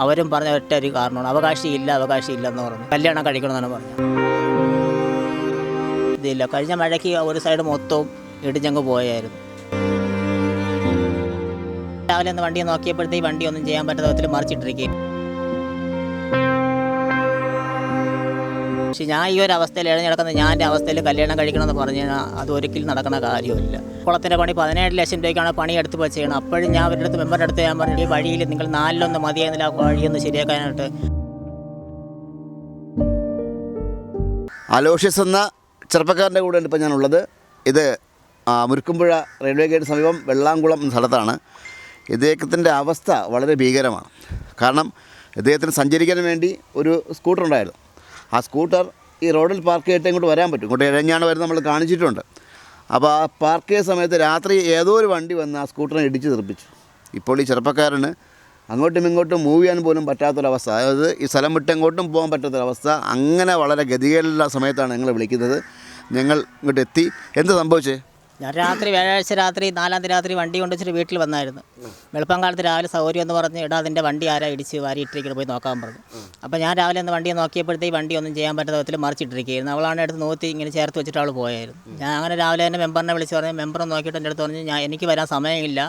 അവരും പറഞ്ഞ ഒറ്റ ഒരു കാരണമാണ്. അവകാശം ഇല്ല അവകാശം ഇല്ലെന്ന് പറഞ്ഞു. കല്യാണം കഴിക്കണമെന്നാണ് പറഞ്ഞത്. ഇതില്ല കഴിഞ്ഞ മഴയ്ക്ക് ഒരു സൈഡ് മൊത്തവും ഇടിഞ്ഞങ്ങ് പോയായിരുന്നു. രാവിലെ ഒന്ന് വണ്ടി നോക്കിയപ്പോഴത്തേക്ക് വണ്ടി ഒന്നും ചെയ്യാൻ പറ്റാത്ത വിധത്തിൽ മറിച്ചിട്ടിരിക്കുകയും പക്ഷെ ഞാൻ ഈ ഒരു അവസ്ഥയിൽ ഇഴഞ്ഞിടക്കുന്ന ഞാൻ എന്റെ അവസ്ഥയിൽ കല്യാണം കഴിക്കണമെന്ന് പറഞ്ഞു കഴിഞ്ഞാൽ അത് ഒരിക്കലും നടക്കുന്ന കാര്യമില്ല കുളത്തിന്റെ പണി പതിനേഴ് ലക്ഷം രൂപയ്ക്കാണ് പണി എടുത്ത് വെച്ച് ചെയ്യണം അപ്പോഴും ഞാൻ അവരുടെ അടുത്ത് മെമ്പറുടെ അടുത്ത് ഞാൻ പറഞ്ഞു ഈ വഴിയിൽ നിങ്ങൾ നാലിലൊന്ന് മതിയായിരുന്നില്ല ആ വഴിയൊന്ന് ശരിയാക്കാനായിട്ട്. അലോഷ്യസ് എന്ന ചെറുപ്പക്കാരന്റെ കൂടെ ഇപ്പോൾ ഞാനുള്ളത്. ഇത് മുരുക്കുമ്പുഴ റെയിൽവേ ഗേറ്റ് സമീപം വെള്ളാംകുളം എന്ന സ്ഥലത്താണ്. ഇദ്ദേഹത്തിന്റെ അവസ്ഥ വളരെ ഭീകരമാണ്. കാരണം ഇദ്ദേഹത്തിന് സഞ്ചരിക്കാൻ വേണ്ടി ഒരു സ്കൂട്ടർ ഉണ്ടായിരുന്നു. ആ സ്കൂട്ടർ ഈ റോഡിൽ പാർക്ക് ചെയ്തിട്ട് ഇങ്ങോട്ട് വരാൻ പറ്റും. ഇങ്ങോട്ട് ഇഴഞ്ഞാണ് വരുന്നത് നമ്മൾ കാണിച്ചിട്ടുണ്ട്. അപ്പോൾ ആ പാർക്ക് ചെയ്ത സമയത്ത് രാത്രി ഏതോ ഒരു വണ്ടി വന്ന് ആ സ്കൂട്ടറിനെ ഇടിച്ച് തെറിപ്പിച്ചു. ഇപ്പോൾ ഈ ചെറുപ്പക്കാരന് അങ്ങോട്ടും ഇങ്ങോട്ടും മൂവ് ചെയ്യാൻ പോലും പറ്റാത്തൊരവസ്ഥ. അതായത് ഈ സ്ഥലം വിട്ട് എങ്ങോട്ടും പോകാൻ പറ്റാത്തൊരവസ്ഥ. അങ്ങനെ വളരെ ഗതികേടുള്ള സമയത്താണ് ഞങ്ങൾ വിളിക്കുന്നത്. ഞങ്ങൾ ഇങ്ങോട്ട് എത്തി. എന്ത് സംഭവിച്ചേ? ഞാൻ രാത്രി വ്യാഴാഴ്ച രാത്രി നാലാം തീയതി രാത്രി വണ്ടി കൊണ്ടുവച്ചിട്ട് വീട്ടിൽ വന്നായിരുന്നു. വെളുപ്പം കാലത്ത് രാവിലെ സൗകര്യം എന്ന് പറഞ്ഞ് ഇടാ അതിന്റെ വണ്ടി ആരാ ഇടിച്ച് വാരി വാരിയിട്ടിരിക്കണം പോയി നോക്കാൻ പറഞ്ഞു. അപ്പോൾ ഞാൻ രാവിലെ ഒന്ന് വണ്ടി നോക്കിയപ്പോഴത്തേക്ക് വണ്ടി ഒന്നും ചെയ്യാൻ പറ്റാത്ത വിധത്തിൽ മറിച്ചിട്ടിരിക്കുകയായിരുന്നു. അവളാണ് എടുത്ത് നോക്കി ഇങ്ങനെ ചേർത്ത് വെച്ചിട്ട് അവൾ പോയായിരുന്നു. ഞാൻ അങ്ങനെ രാവിലെ തന്നെ മെമ്പറിനെ വിളിച്ച് പറഞ്ഞു മെമ്പർ നോക്കിയിട്ട് എന്റെ അടുത്ത് പറഞ്ഞു ഞാൻ എനിക്ക് വരാൻ സമയമില്ല.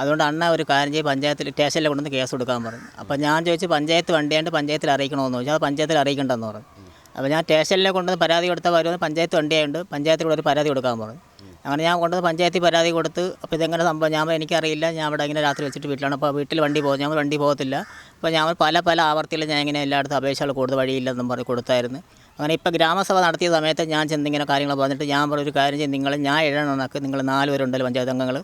അതുകൊണ്ട് അണ്ണ ഒരു കാര്യം ചെയ്യും പഞ്ചായത്തിൽ സ്റ്റേഷനിൽ കൊണ്ടുവന്ന് കേസ് കൊടുക്കാൻ പറഞ്ഞു. അപ്പോൾ ഞാൻ ചോദിച്ചു പഞ്ചായത്ത് വണ്ടിയാണ്ട് പഞ്ചായത്തിൽ അറിയിക്കണമെന്ന്? ചോദിച്ചു അത് പഞ്ചായത്തിൽ അറിയിക്കണ്ടെന്ന് പറഞ്ഞു. അപ്പോൾ ഞാൻ സ്റ്റേഷനിലെ കൊണ്ടുവന്ന് പരാതി കൊടുത്ത വരുന്നത് പഞ്ചായത്ത് വണ്ടിയായതുകൊണ്ട് പഞ്ചായത്തിൽ ഒരു പരാതി കൊടുക്കാൻ പറഞ്ഞു. അങ്ങനെ ഞാൻ കൊണ്ടുവന്ന് പഞ്ചായത്തിൽ പരാതി കൊടുത്ത് അപ്പോൾ ഇതെങ്ങനെ സംഭവം? ഞാൻ എനിക്കറിയില്ല ഞാൻ അവിടെ ഇങ്ങനെ രാത്രി വെച്ചിട്ട് വീട്ടിലാണ്. അപ്പോൾ വീട്ടിൽ വണ്ടി പോകും ഞങ്ങൾ വണ്ടി പോകത്തില്ല. അപ്പോൾ ഞാൻ പല പല ആവർത്തിയിൽ ഞാൻ ഇങ്ങനെ എല്ലായിടത്തും അപേക്ഷകൾ കൊടുത്ത് വഴിയില്ലെന്നും പറഞ്ഞ് കൊടുത്തായിരുന്നു. അങ്ങനെ ഇപ്പോൾ ഗ്രാമസഭ നടത്തിയ സമയത്ത് ഞാൻ ചെന്നിങ്ങനെ കാര്യങ്ങൾ പറഞ്ഞിട്ട് ഞാൻ പറഞ്ഞൊരു കാര്യം ചെയ്യും. നിങ്ങൾ ഞാൻ എഴണമെന്നൊക്കെ നിങ്ങൾ നാല് പേരുണ്ടല്ലോ പഞ്ചായത്ത് അംഗങ്ങൾ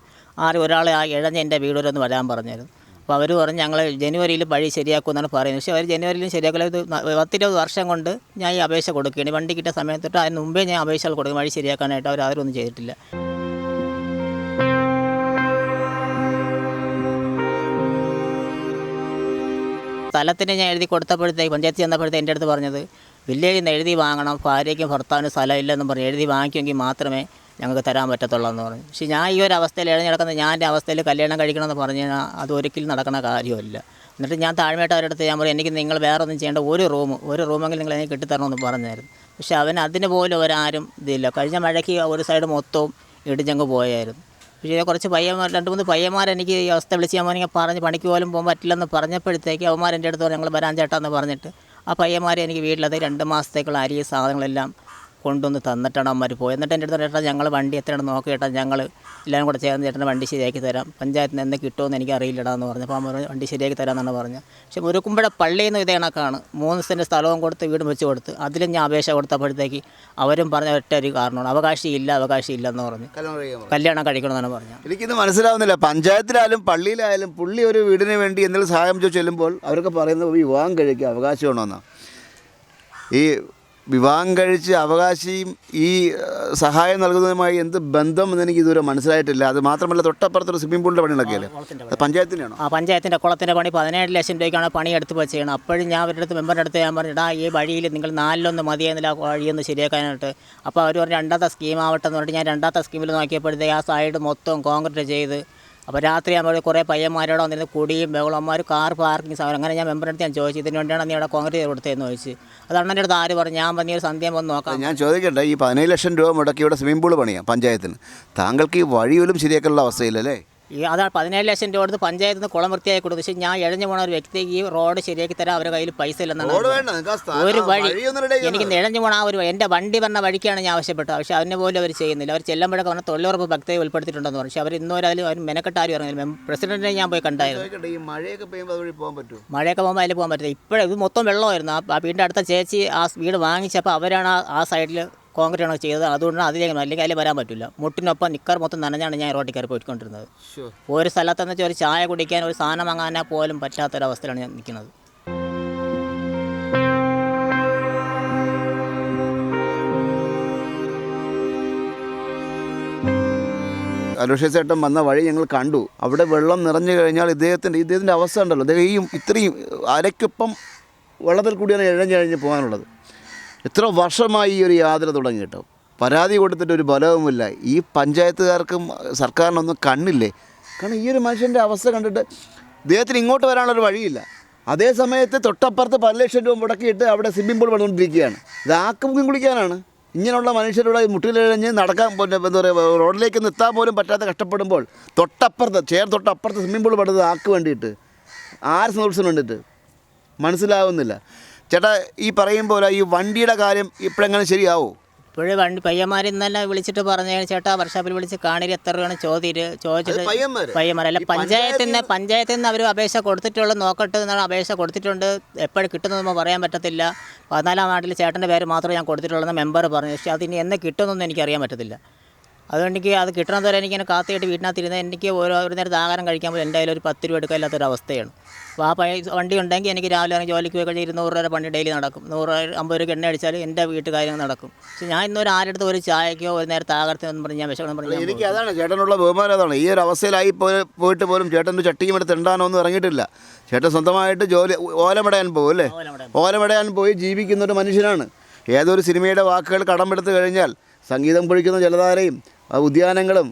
ആരും ഒരാളെ ആ എഴഞ്ഞ് എന്റെ വീടൊരൊന്ന് വരാൻ പറഞ്ഞായിരുന്നു. അപ്പോൾ അവർ പറഞ്ഞ് ഞങ്ങൾ ജനുവരിയിൽ വഴി ശരിയാക്കുമെന്നാണ് പറയുന്നത്. പക്ഷേ അവർ ജനുവരിയിലും ശരിയാക്കില്ല. ഇത് പത്തിരുപത് വർഷം കൊണ്ട് ഞാൻ ഈ അപേക്ഷ കൊടുക്കുകയാണ്. വണ്ടി കിട്ടിയ സമയത്ത് തൊട്ട് അതിന് മുമ്പേ ഞാൻ അപേക്ഷകൾ കൊടുക്കും. വഴി ശരിയാക്കാനായിട്ട് അവർ ആരും ചെയ്തിട്ടില്ല. സ്ഥലത്തിന് ഞാൻ എഴുതി കൊടുത്തപ്പോഴത്തേക്ക് പഞ്ചായത്ത് ചെന്നപ്പോഴത്തേക്ക് എന്റെ അടുത്ത് പറഞ്ഞത് വില്ലേജിൽ നിന്ന് എഴുതി വാങ്ങണം. ഭാര്യയ്ക്കും ഭർത്താവിനും സ്ഥലം ഇല്ലെന്നും പറഞ്ഞ് എഴുതി വാങ്ങിക്കുമെങ്കിൽ മാത്രമേ ഞങ്ങൾക്ക് തരാൻ പറ്റത്തുള്ളതെന്ന് പറഞ്ഞു. പക്ഷേ ഞാൻ ഈ ഒരു അവസ്ഥയിൽ എഴുതി നടക്കുന്ന ഞാൻ എന്റെ അവസ്ഥയിൽ കല്യാണം കഴിക്കണമെന്ന് പറഞ്ഞു കഴിഞ്ഞാൽ അത് ഒരിക്കലും നടക്കുന്ന കാര്യമല്ല. എന്നിട്ട് ഞാൻ താഴ്മയായിട്ട് അവരുടെ അടുത്ത് ഞാൻ പറയും എനിക്ക് നിങ്ങൾ വേറെ ഒന്നും ചെയ്യേണ്ട ഒരു റൂം ഒരു റൂമെങ്കിലും നിങ്ങൾ എനിക്ക് കിട്ടിത്തരണമെന്ന് പറഞ്ഞായിരുന്നു. പക്ഷേ അവൻ അതിന് പോലും ഒരാരും ഇതില്ല. കഴിഞ്ഞ മഴയ്ക്ക് ഒരു സൈഡ് മൊത്തവും ഇടിഞ്ഞങ്ങ് പോയായിരുന്നു. പക്ഷേ കുറച്ച് പയ്യന്മാർ രണ്ട് മൂന്ന് പയ്യന്മാർ എനിക്ക് ഈ അവസ്ഥ വിളിച്ച് ഞാൻ പറഞ്ഞ് പറഞ്ഞ് പണിക്ക് പോലും പോകാൻ പറ്റില്ലെന്ന് പറഞ്ഞപ്പോഴത്തേക്ക് അവന്മാർ എന്റെ അടുത്ത് ഞങ്ങൾ വരാൻ ചേട്ടാന്ന് പറഞ്ഞിട്ട് ആ പയ്യന്മാരെ എനിക്ക് വീട്ടിലത് രണ്ട് മാസത്തേക്കുള്ള അരി സാധനങ്ങളെല്ലാം കൊണ്ടുവന്ന് തന്നിട്ടാണ് അവന്മാർ പോയത്. എന്നിട്ട് എന്റെ അടുത്ത് ചേട്ടാ ഞങ്ങൾ വണ്ടി എത്രയാണ് നോക്കി ചേട്ടാ ഞങ്ങൾ എല്ലാവരും കൂടെ ചേർന്ന് ചേട്ടന്റെ വണ്ടി ശരിയാക്കി തരാം. പഞ്ചായത്തിന് എന്നെ എന്ത് കിട്ടുമെന്ന് എനിക്ക് അറിയില്ലടാ എന്ന് പറഞ്ഞപ്പോൾ അമ്മ പറഞ്ഞു, വണ്ടി ശരിയാക്കി തരാമെന്നാണ് പറഞ്ഞത് പക്ഷേ മുരുക്കുമ്പഴ പള്ളിയിൽ നിന്ന് ഇതേ കണക്കാണ്. മൂന്ന് സെന്റ് സ്ഥലവും കൊടുത്ത് വീടും വെച്ച് കൊടുത്ത് അതിലും ഞാൻ അപേക്ഷ കൊടുത്തപ്പോഴത്തേക്ക് അവരും പറഞ്ഞ ഒറ്റ ഒരു കാരണമാണ്. അവകാശം ഇല്ല അവകാശം ഇല്ലെന്ന് പറഞ്ഞു. കല്യാണം കഴിക്കണമെന്നാണ് പറഞ്ഞത്. എനിക്കിത് മനസ്സിലാവുന്നില്ല. പഞ്ചായത്തിലായാലും പള്ളിയിലായാലും പുള്ളി ഒരു വീടിന് വേണ്ടി എന്തെങ്കിലും സഹായം ചോദിച്ച് ചെല്ലുമ്പോൾ അവരൊക്കെ പറയുന്നത് വിവാഹം കഴിക്കുക അവകാശമാണെന്നാണ് ഈ വിവാഹം കഴിച്ച് അവകാശിയും ഈ സഹായം നൽകുന്നതുമായി എന്ത് ബന്ധം എന്ന് എനിക്ക് ഇതുവരെ മനസ്സിലായിട്ടില്ല. അത് മാത്രമല്ല തൊട്ടപ്പുറത്തൊരു സ്വിമ്മിംഗ് പൂളിന്റെ പണി നടക്കുകയല്ലേ അത് പഞ്ചായത്തിന്റെയാണോ ആ പഞ്ചായത്തിന്റെ കുളത്തിന്റെ പണി പതിനേഴ് ലക്ഷം രൂപയ്ക്കാണ് പണി എടുത്ത് വെച്ച് ചെയ്യണം അപ്പോഴും ഞാൻ അവരുടെ അടുത്ത് മെമ്പറിന്റെ അടുത്ത് ഞാൻ പറഞ്ഞു ഇടാ ഈ വഴിയിൽ നിങ്ങൾ നാലിലൊന്ന് മതിയെന്നില്ല ആ വഴിയൊന്ന് ശരിയാക്കാനായിട്ട്. അപ്പോൾ അവർ പറഞ്ഞു രണ്ടാമത്തെ സ്കീം ആവട്ടെ എന്ന് പറഞ്ഞിട്ട് ഞാൻ രണ്ടാമത്തെ സ്കീമിൽ നോക്കിയപ്പോഴത്തേക്ക് ആ സൈഡ് മൊത്തം കോൺക്രീറ്റ് ചെയ്ത് അപ്പോൾ രാത്രി ആകുമ്പോൾ കുറേ പയ്യന്മാരോട് വന്നിരുന്ന് കുടിയും ബഹളന്മാർ കാർ പാർക്കിംഗ് സമയം അങ്ങനെ ഞാൻ മെമ്പറിന്റെ ഞാൻ ചോദിച്ചു ഇതിന് വേണ്ടിയാണ് നീ അവിടെ കോൺക്രീറ്റ് കൊടുത്തതെന്ന് ചോദിച്ചു. അത് അണ്ണന്റെ അടുത്ത് ആര് പറഞ്ഞു ഞാൻ പറഞ്ഞ ഒരു സന്ധ്യം വന്ന് നോക്കാം. ഞാൻ ചോദിക്കട്ടെ ഈ പതിനേഴ് ലക്ഷം രൂപ മുടക്കി ഇവിടെ സ്വിമ്മിംഗ് പൂൾ പണിയാം പഞ്ചായത്തിന്. താങ്കൾക്ക് ഈ വഴിയൊലും ശരിയാക്കാനുള്ള അവസ്ഥയില്ലല്ലേ? ഈ അതാണ് പതിനേഴ് ലക്ഷം രൂപ കൊടുത്ത് പഞ്ചായത്തിൽ നിന്ന് കുളം വൃത്തിയാക്കി കൊടുത്തു. പക്ഷേ ഞാൻ ഇഴഞ്ഞു പോണ ഒരു വ്യക്തിക്ക് ഈ റോഡ് ശരിയാക്കി തരാൻ അവരുടെ കയ്യിൽ പൈസ ഇല്ലെന്നാണ് ഒരു വഴി എനിക്ക് ഇഴഞ്ഞു പോണ ആ ഒരു എന്റെ എന്റെ വണ്ടി വന്ന വഴിക്കാണ് ഞാൻ ആവശ്യപ്പെട്ടത്. പക്ഷേ അതിനെ പോലും അവർ ചെയ്യുന്നില്ല. അവർ ചെല്ലുമ്പോഴൊക്കെ പറഞ്ഞാൽ തൊഴിലുറപ്പ് ഭക്തയെ ഉൾപ്പെടുത്തിയിട്ടുണ്ടെന്ന് പറഞ്ഞു. പക്ഷേ അവർ ഇന്നുവരെ അതിൽ അവർ മെനക്കെട്ടാരും ഇറങ്ങില്ല പ്രസിഡന്റിനെ ഞാൻ പോയി കണ്ടായിരുന്നു. ഈ മഴയൊക്കെ പെയ്യുമ്പോൾ അതുവഴി പോകാൻ പറ്റും മഴയൊക്കെ പോകുമ്പോൾ അതിൽ പോകാൻ പറ്റില്ല. ഇപ്പോഴും ഇത് മൊത്തം വെള്ളമായിരുന്നു. ആ വീടിന്റെ അടുത്ത ചേച്ചി ആ വീട് വാങ്ങിച്ചപ്പോൾ അവരാണ് ആ- ആ സൈഡിൽ കോൺക്രീറ്റ് ആണ് ചെയ്തത്? അതുകൊണ്ടാണ് അതിലേക്ക് അല്ലെങ്കിൽ അതിൽ വരാൻ പറ്റില്ല. മുട്ടിനൊപ്പം നിക്കർ മൊത്തം നനഞ്ഞാണ് ഞാൻ റോട്ടിൽ കയറി പോയിക്കൊണ്ടിരുന്നത്. ഒരു സ്ഥലത്തെന്ന് വെച്ചാൽ ഒരു ചായ കുടിക്കാൻ ഒരു സാധനം വാങ്ങാനാ പോലും പറ്റാത്തൊരവസ്ഥയിലാണ് ഞാൻ നിൽക്കുന്നത്. അലോഷ്യ ചേട്ടൻ വന്ന വഴി ഞങ്ങൾ കണ്ടു. അവിടെ വെള്ളം നിറഞ്ഞു കഴിഞ്ഞാൽ ഇദ്ദേഹത്തിന്റെ ഇദ്ദേഹത്തിന്റെ അവസ്ഥ ഉണ്ടല്ലോ. അദ്ദേഹം ഈ ഇത്രയും അരയ്ക്കൊപ്പം വെള്ളത്തിൽ കൂടിയാണ് ഇഴഞ്ഞിഴഞ്ഞ് പോകാനുള്ളത്. എത്ര വർഷമായി ഈ ഒരു യാത്ര തുടങ്ങിയിട്ട്? പരാതി കൊടുത്തിട്ട് ഒരു ബലവുമില്ല. ഈ പഞ്ചായത്തുകാർക്കും സർക്കാരിനൊന്നും കണ്ണില്ലേ? കാരണം ഈ ഒരു മനുഷ്യന്റെ അവസ്ഥ കണ്ടിട്ട് ഇദ്ദേഹത്തിന് ഇങ്ങോട്ട് വരാനുള്ളൊരു വഴിയില്ല. അതേ സമയത്ത് തൊട്ടപ്പുറത്ത് പല ലക്ഷം രൂപ മുടക്കിയിട്ട് അവിടെ സ്വിമ്മിംഗ് പൂൾ പണിതുകൊണ്ടിരിക്കുകയാണ്. ഇത് മുഖം കുളിക്കാനാണ്. ഇങ്ങനെയുള്ള മനുഷ്യരുടെ മുട്ടിലിഴഞ്ഞ് നടക്കാൻ പിന്നെ എന്താ പറയുക റോഡിലേക്ക് നിർത്താൻ പോലും പറ്റാതെ കഷ്ടപ്പെടുമ്പോൾ തൊട്ടപ്പുറത്ത് ചേർ തൊട്ടപ്പുറത്ത് സ്വിമ്മിംഗ് പൂൾ പണിത് ആക്ക് വേണ്ടിയിട്ട്? ആര് സന്തോഷം വേണ്ടിയിട്ട്? മനസ്സിലാവുന്നില്ല. ചേട്ടാ ഈ പറയും പോലെ ഈ വണ്ടിയുടെ കാര്യം ഇപ്പോഴെങ്ങനെ ശരിയാവോ? ഇപ്പോഴും വണ്ടി പയ്യന്മാരിൽ തന്നെ വിളിച്ചിട്ട് പറഞ്ഞു ചേട്ടാ വർഷാപ്പിൽ വിളിച്ച് കാണിരി എത്ര രൂപയാണ് ചോദ്യം പയ്യന്മാര്? പയ്യന്മാർ അല്ല ഈ പഞ്ചായത്തിൽ നിന്ന് പഞ്ചായത്തിൽ നിന്ന് അവർ അപേക്ഷ കൊടുത്തിട്ടുള്ള നോക്കട്ടെ എന്നാണ് അപേക്ഷ കൊടുത്തിട്ടുണ്ട്. എപ്പോഴും കിട്ടുന്നതെന്ന് പറയാൻ പറ്റത്തില്ല. പതിനാലാം നാട്ടിൽ ചേട്ടന്റെ പേര് മാത്രമേ ഞാൻ കൊടുത്തിട്ടുള്ളൂ എന്ന് മെമ്പർ പറഞ്ഞു. പക്ഷേ അതിന് എന്ന് കിട്ടുമെന്നൊന്നും എനിക്കറിയാൻ പറ്റത്തില്ല. അതുകൊണ്ട് എനിക്ക് അത് കിട്ടണത് വരെ എനിക്കിങ്ങനെ കാത്തിയിട്ട് വീട്ടിനകത്തിരുന്ന് എനിക്ക് ഓരോ ഒരു നേരത്തെ ആഹാരം കഴിക്കാൻ പോലും എന്റെ കയ്യിൽ ഒരു പത്ത് രൂപ എടുക്കാനില്ലാത്തൊരു അവസ്ഥയാണ്. അപ്പോൾ ആ പൈസ വണ്ടി ഉണ്ടെങ്കിൽ എനിക്ക് രാവിലെ ആണെങ്കിൽ ജോലിക്ക് പോയി കഴിഞ്ഞാൽ ഇരുന്നൂറ് രൂപ പണി ഡെയിലി നടക്കും. നൂറ് അമ്പത് രൂപ എണ്ണ അടിച്ചാൽ എന്റെ വീട്ടുകാര്യം നടക്കും. പക്ഷേ ഞാൻ ഇന്നൊരു ആരുടെ ഒരു ചായക്കോ ഒരു നേരത്തെ ആഹാരത്തിനൊന്നും പറഞ്ഞ് ഞാൻ വിശക്കണം പറഞ്ഞു എനിക്ക് അതാണ് ചേട്ടനുള്ള ബഹുമാനം അതാണ്. ഈ ഒരു അവസ്ഥയിലായി പോയിട്ട് പോലും ചേട്ടന്റെ ചട്ടിയും എടുത്ത് ഒന്നും ഇറങ്ങിയിട്ടില്ല. ചേട്ടൻ സ്വന്തമായിട്ട് ജോലി ഓലമടയാൻ പോകും അല്ലേ? ഓലമടയാൻ പോയി ജീവിക്കുന്ന ഒരു മനുഷ്യനാണ്. ഏതൊരു സിനിമയുടെ വാക്കുകൾ കടമെടുത്ത് കഴിഞ്ഞാൽ സംഗീതം പൊഴിക്കുന്ന ജലധാരയും ഉദ്യാനങ്ങളും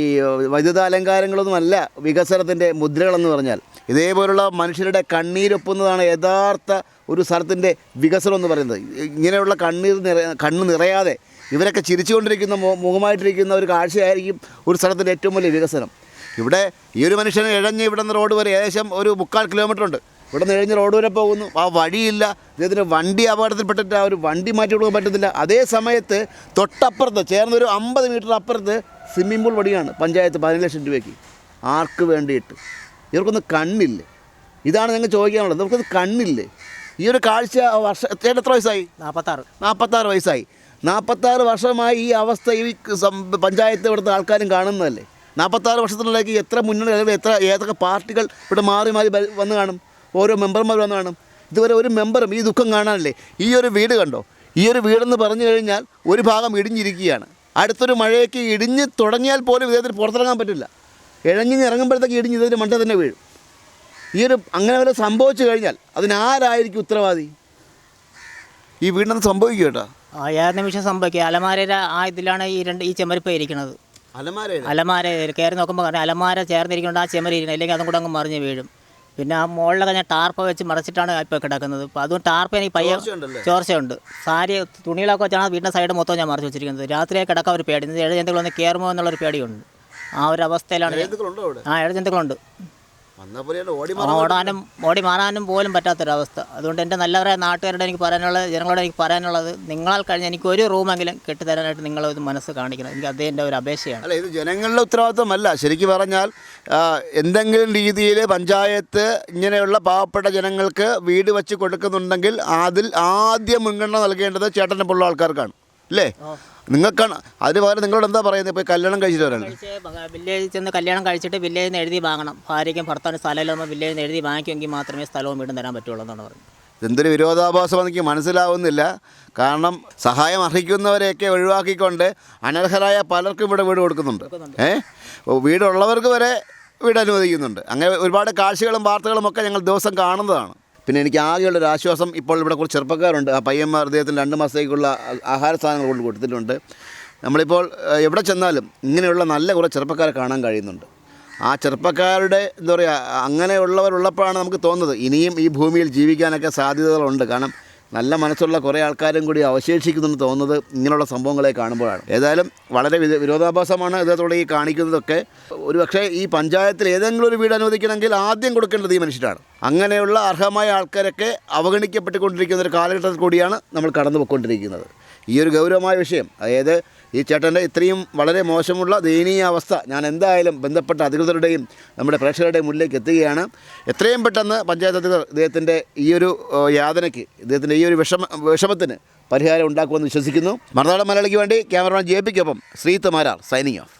ഈ വൈദ്യുത അലങ്കാരങ്ങളൊന്നുമല്ല വികസനത്തിന്റെ മുദ്രകളെന്ന് പറഞ്ഞാൽ. ഇതേപോലുള്ള മനുഷ്യരുടെ കണ്ണീരൊപ്പുന്നതാണ് യഥാർത്ഥ ഒരു സ്ഥലത്തിന്റെ വികസനം എന്ന് പറയുന്നത്. ഇങ്ങനെയുള്ള കണ്ണീർ നിറ കണ്ണ് നിറയാതെ ഇവരൊക്കെ ചിരിച്ചുകൊണ്ടിരിക്കുന്ന മുഖമായിട്ടിരിക്കുന്ന ഒരു കാഴ്ചയായിരിക്കും ഒരു സ്ഥലത്തിന്റെ ഏറ്റവും വലിയ വികസനം. ഇവിടെ ഈ ഒരു മനുഷ്യനെ ഇഴഞ്ഞ് ഇവിടെ നിന്ന് റോഡ് വരെ ഏകദേശം ഒരു മുക്കാൽ കിലോമീറ്റർ ഉണ്ട്. ഇവിടെ നിന്ന് ഇഴഞ്ഞ് റോഡ് വരെ പോകുന്നു. ആ വഴിയില്ല. ഇദ്ദേഹത്തിന് വണ്ടി അപകടത്തിൽപ്പെട്ടിട്ട് ആ ഒരു വണ്ടി മാറ്റി കൊടുക്കാൻ പറ്റത്തില്ല. അതേ സമയത്ത് തൊട്ടപ്പുറത്ത് ചേർന്നൊരു അമ്പത് മീറ്റർ അപ്പുറത്ത് സ്വിമ്മിംഗ് പൂൾ പടിയാണ് പഞ്ചായത്ത് പതിനഞ്ച് ലക്ഷം രൂപയ്ക്ക്. ആർക്ക് വേണ്ടിയിട്ട്? ഇവർക്കൊന്നും കണ്ണില്ല? ഇതാണ് ഞങ്ങൾ ചോദിക്കാനുള്ളത്. നമുക്കൊന്ന് കണ്ണില്ലേ? ഈ ഒരു കാഴ്ച വർഷം ചേട്ടൻ എത്ര വയസ്സായി? നാൽപ്പത്താറ് നാൽപ്പത്താറ് വയസ്സായി. നാൽപ്പത്താറ് വർഷമായി ഈ അവസ്ഥ ഈ പഞ്ചായത്ത് ഇവിടുത്തെ ആൾക്കാരും കാണുന്നതല്ലേ? നാൽപ്പത്താറ് വർഷത്തിനുള്ളിലേക്ക് എത്ര മുന്നണി അല്ലെങ്കിൽ എത്ര ഏതൊക്കെ പാർട്ടികൾ ഇവിടെ മാറി മാറി വന്ന് കാണും? ഓരോ മെമ്പർമാർ വന്നു കാണും. ഇതുവരെ ഒരു മെമ്പറും ഈ ദുഃഖം കാണാനല്ലേ? ഈ ഒരു വീട് കണ്ടോ? ഈ ഒരു വീടെന്ന് പറഞ്ഞു കഴിഞ്ഞാൽ ഒരു ഭാഗം ഇടിഞ്ഞിരിക്കുകയാണ്. അടുത്തൊരു മഴയൊക്കെ ഇടിഞ്ഞ് തുടങ്ങിയാൽ പോലും ഇദ്ദേഹത്തിന് പുറത്തിറങ്ങാൻ പറ്റില്ല. ഇഴഞ്ഞിഞ്ഞ് ഇറങ്ങുമ്പോഴത്തേക്ക് ഇടിഞ്ഞ് ഇതിന്റെ മണ്ട തന്നെ വീഴും. ഈ ഒരു അങ്ങനെ വല്ല സംഭവിച്ചു കഴിഞ്ഞാൽ അതിനാരായിരിക്കും ഉത്തരവാദി? ഈ വീടിനത് സംഭവിക്കും കേട്ടോ ആ ഏത് നിമിഷം സംഭവിക്കുക അലമാരയുടെ ആ ഇതിലാണ് ഈ രണ്ട് ഈ ചെമ്മരിപ്പ് ഇരിക്കുന്നത്. അലമാര അലമാര കയറി നോക്കുമ്പോൾ അലമാര ചേർന്നിരിക്കുന്നുണ്ട് ആ ചെമ്മരി ഇരിക്കുന്നത്. അല്ലെങ്കിൽ അതും കൂടെ അങ്ങ് മറിഞ്ഞ് വീഴും. പിന്നെ ആ മുകളിലൊക്കെ ഞാൻ ടാർപ്പ വെച്ച് മറച്ചിട്ടാണ് ഇപ്പോൾ കിടക്കുന്നത്. അപ്പോൾ അതും ടാർപ്പ എനിക്ക് പയ്യ? ചോർച്ചയുണ്ട്. സാരി തുണികളൊക്കെ വെച്ചാണ് വീടിന്റെ സൈഡ് മൊത്തം ഞാൻ മറിച്ച് വെച്ചിരിക്കുന്നത്. രാത്രിയെ കിടക്കാൻ ഒരു പേടി. ഇഴജന്തുക്കൾ ഒന്ന് കയറുമോ എന്നുള്ളൊരു പേടിയുണ്ട്. ആ ഒരു അവസ്ഥയിലാണ് ആ ഇഴജന്തുക്കളുണ്ട് ഓടാനും ഓടി മാറാനും പോലും പറ്റാത്തൊരവസ്ഥ. അതുകൊണ്ട് എന്റെ നല്ലവരെ നാട്ടുകാരോട് എനിക്ക് പറയാനുള്ളത് ജനങ്ങളോട് എനിക്ക് പറയാനുള്ളത് നിങ്ങളാൽ കഴിഞ്ഞ് എനിക്ക് ഒരു റൂമെങ്കിലും കെട്ടിത്തരാനായിട്ട് നിങ്ങൾ ഇത് മനസ്സ് കാണിക്കണം. എനിക്ക് അതേ എന്റെ ഒരു അപേക്ഷയാണ്. അല്ല ഇത് ജനങ്ങളുടെ ഉത്തരവാദിത്വമല്ല. ശരിക്കും പറഞ്ഞാൽ എന്തെങ്കിലും രീതിയിൽ പഞ്ചായത്ത് ഇങ്ങനെയുള്ള പാവപ്പെട്ട ജനങ്ങൾക്ക് വീട് വെച്ച് കൊടുക്കുന്നുണ്ടെങ്കിൽ അതിൽ ആദ്യം മുൻഗണന നൽകേണ്ടത് ചേട്ടനെ പോലുള്ള ആൾക്കാർക്കാണ്. അല്ലേ? നിങ്ങൾക്കാണ് അതിന് പകരം നിങ്ങളോട് എന്താ പറയുന്നത്? ഇപ്പോൾ കല്യാണം കഴിച്ചിട്ട് വരാനല്ലേ വില്ലേജിൽ ചെന്ന് കല്യാണം കഴിച്ചിട്ട് വില്ലേജിൽ നിന്ന് എഴുതി വാങ്ങണം. ഭാര്യയ്ക്കും ഭർത്താവിന് സ്ഥലമില്ലാതെ വില്ലേജിൽ നിന്ന് എഴുതി വാങ്ങിക്കുമെങ്കിൽ മാത്രമേ സ്ഥലവും വീടും തരാൻ പറ്റുള്ളൂ എന്നാണ് പറഞ്ഞത് ഇതെന്തൊരു വിരോധാഭാസം എനിക്ക് മനസ്സിലാവുന്നില്ല. കാരണം സഹായം അർഹിക്കുന്നവരെയൊക്കെ ഒഴിവാക്കിക്കൊണ്ട് അനർഹരായ പലർക്കും ഇവിടെ വീട് കൊടുക്കുന്നുണ്ട്. ഏ? ഓ, വീടുള്ളവർക്ക് വരെ വീട് അനുവദിക്കുന്നുണ്ട്. അങ്ങനെ ഒരുപാട് കാഴ്ചകളും വാർത്തകളും ഒക്കെ ഞങ്ങൾ ദിവസം കാണുന്നതാണ്. പിന്നെ എനിക്ക് ആകെയുള്ള ഒരു ആശ്വാസം ഇപ്പോൾ ഇവിടെ കുറച്ച് ചെറുപ്പക്കാരുണ്ട്. ആ പയ്യന്മാർ അദ്ദേഹത്തിന് രണ്ട് മാസത്തേക്കുള്ള ആഹാര സാധനങ്ങൾ കൊണ്ട് കൊടുത്തിട്ടുണ്ട്. നമ്മളിപ്പോൾ എവിടെ ചെന്നാലും ഇങ്ങനെയുള്ള നല്ല കുറേ ചെറുപ്പക്കാരെ കാണാൻ കഴിയുന്നുണ്ട്. ആ ചെറുപ്പക്കാരുടെ എന്താ പറയുക അങ്ങനെയുള്ളവരുള്ളപ്പോഴാണ് നമുക്ക് തോന്നുന്നത് ഇനിയും ഈ ഭൂമിയിൽ ജീവിക്കാനൊക്കെ സാധ്യതകളുണ്ട്. കാരണം നല്ല മനസ്സുള്ള കുറേ ആൾക്കാരും കൂടി അവശേഷിക്കുന്നെന്ന് തോന്നുന്നത് ഇങ്ങനെയുള്ള സംഭവങ്ങളെ കാണുമ്പോഴാണ്. ഏതായാലും വളരെ വിര- വിരോധാഭാസമാണ് ഇതോടെ ഈ കാണിക്കുന്നതൊക്കെ. ഒരുപക്ഷെ ഈ പഞ്ചായത്തിൽ ഏതെങ്കിലും ഒരു വീട് അനുവദിക്കണമെങ്കിൽ ആദ്യം കൊടുക്കേണ്ടത് ഈ മനുഷ്യരാണ്. അങ്ങനെയുള്ള അർഹമായ ആൾക്കാരൊക്കെ അവഗണിക്കപ്പെട്ടുകൊണ്ടിരിക്കുന്ന ഒരു കാലഘട്ടത്തിൽ കൂടിയാണ് നമ്മൾ കടന്നു പോയിക്കൊണ്ടിരിക്കുന്നത് ഈ ഒരു ഗൗരവമായ വിഷയം. അതായത് ഈ ചേട്ടന്റെ ഇത്രയും വളരെ മോശമുള്ള ദയനീയ അവസ്ഥ ഞാൻ എന്തായാലും ബന്ധപ്പെട്ട അധികൃതരുടെയും നമ്മുടെ പ്രേക്ഷകരുടെയും മുന്നിലേക്ക് എത്തുകയാണ്. എത്രയും പെട്ടെന്ന് പഞ്ചായത്ത് അധികൃതർ ഇദ്ദേഹത്തിന്റെ ഈ ഒരു യാതനയ്ക്ക് ഇദ്ദേഹത്തിന്റെ ഈ ഒരു വിഷമ വിഷമത്തിന് പരിഹാരം ഉണ്ടാക്കുമെന്ന് വിശ്വസിക്കുന്നു. മറുനാടൻ മലയാളിക്ക് വേണ്ടി ക്യാമറമാൻ ജെ പിക്കൊപ്പം ശ്രീത്ത് സൈനിങ് ഓഫ്.